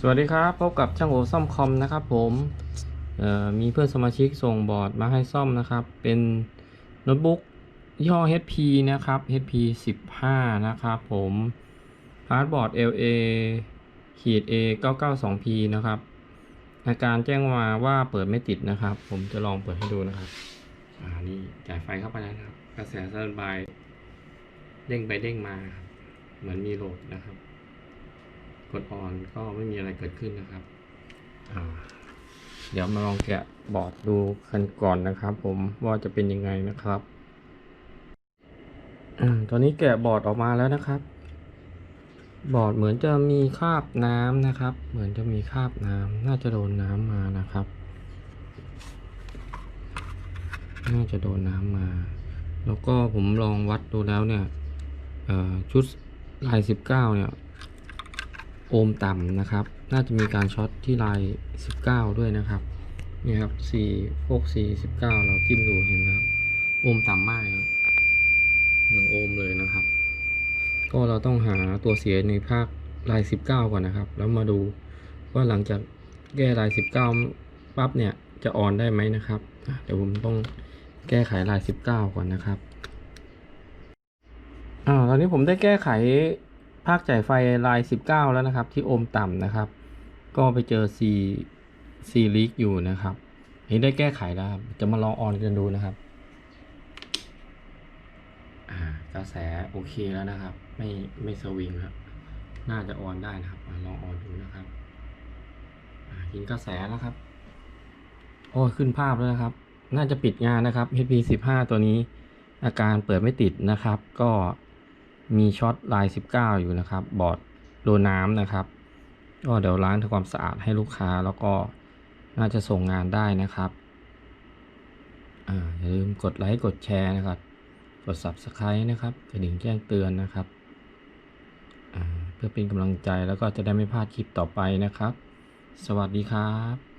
สวัสดีครับพบกับช่างโอซ่อมคอมนะครับผมมีเพื่อนสมาชิกส่งบอร์ดมาให้ซ่อมนะครับ เป็นโน้ตบุ๊กยี่ห้อ HP นะครับ HP 15 นะครับผมฮาร์ดบอร์ด LA ขีด A 992P นะครับอาการแจ้งมาว่าเปิดไม่ติดนะครับ ผมจะลองเปิดให้ดูนะครับอ่านี่จ่ายไฟเข้าไปแล้วนะครับ กระแสสแตนบายเด้งไปเด้งมา เหมือนมีโหลดนะครับ กดออนก็ไม่มีอะไรเกิดขึ้นนะครับ เดี๋ยวมาลองแกะบอร์ดดูกันก่อนนะครับ ผมว่าจะเป็นยังไงนะครับอตอนนี้แกะบอร์ดออกมาแล้วนะครับ บอร์ดเหมือนจะมีคราบน้ำนะครับ เหมือนจะมีคราบน้ำน่าจะโดนน้ำมานะครับ น่าจะโดนน้ำมา แล้วก็ผมลองวัดดูแล้วเนี่ยชุดลายสิบเก้าเนี่ย โอห์มต่ำนะครับ น่าจะมีการช็อตที่ลาย 19 ด้วยนะครับ นี่ครับ4พวก4 19 เราจิ้มดูเห็นไหมครับ โอห์มต่ำมากครับหนึ่งโอห์มเลยนะครับ ก็เราต้องหาตัวเสียในภาคลาย 19 ก่อนนะครับ แล้วมาดูว่าหลังจากแก้ลาย 19 ปั๊บเนี่ยจะออนได้ไหมนะครับ เดี๋ยวผมต้องแก้ไขลาย 19 ก่อนนะครับอ่าตอนนี้ผมได้แก้ไข ภาคจ่ายไฟลาย 19 แล้วนะครับ ที่โอมต่ำนะครับ ก็ไปเจอ C C leak อยู่นะครับนนี้ได้แก้ไขแล้วครับ จะมาลองออนกันดูนะครับกระแสโอเคแล้วนะครับ ไม่ไม่สวิงครับ น่าจะออนได้นะครับลองออนดูนะครับอ่ายิงกระแสแล้วครับ โอ้ขึ้นภาพแล้วนะครับ น่าจะปิดงานนะครับ HP 15ตัวนี้ อาการเปิดไม่ติดนะครับ ก็ มีช็อตลาย 19 อยู่นะครับ บอร์ดโดนน้ำนะครับ ก็เดี๋ยวล้างทำความสะอาดให้ลูกค้าแล้วก็น่าจะส่งงานได้นะครับอ่าอย่าลืมกดไลค์กดแชร์นะครับ กด Subscribe นะครับกระดิ่งแจ้งเตือนนะครับเพื่อเป็นกำลังใจแล้วก็จะได้ไม่พลาดคลิปต่อไปนะครับ สวัสดีครับ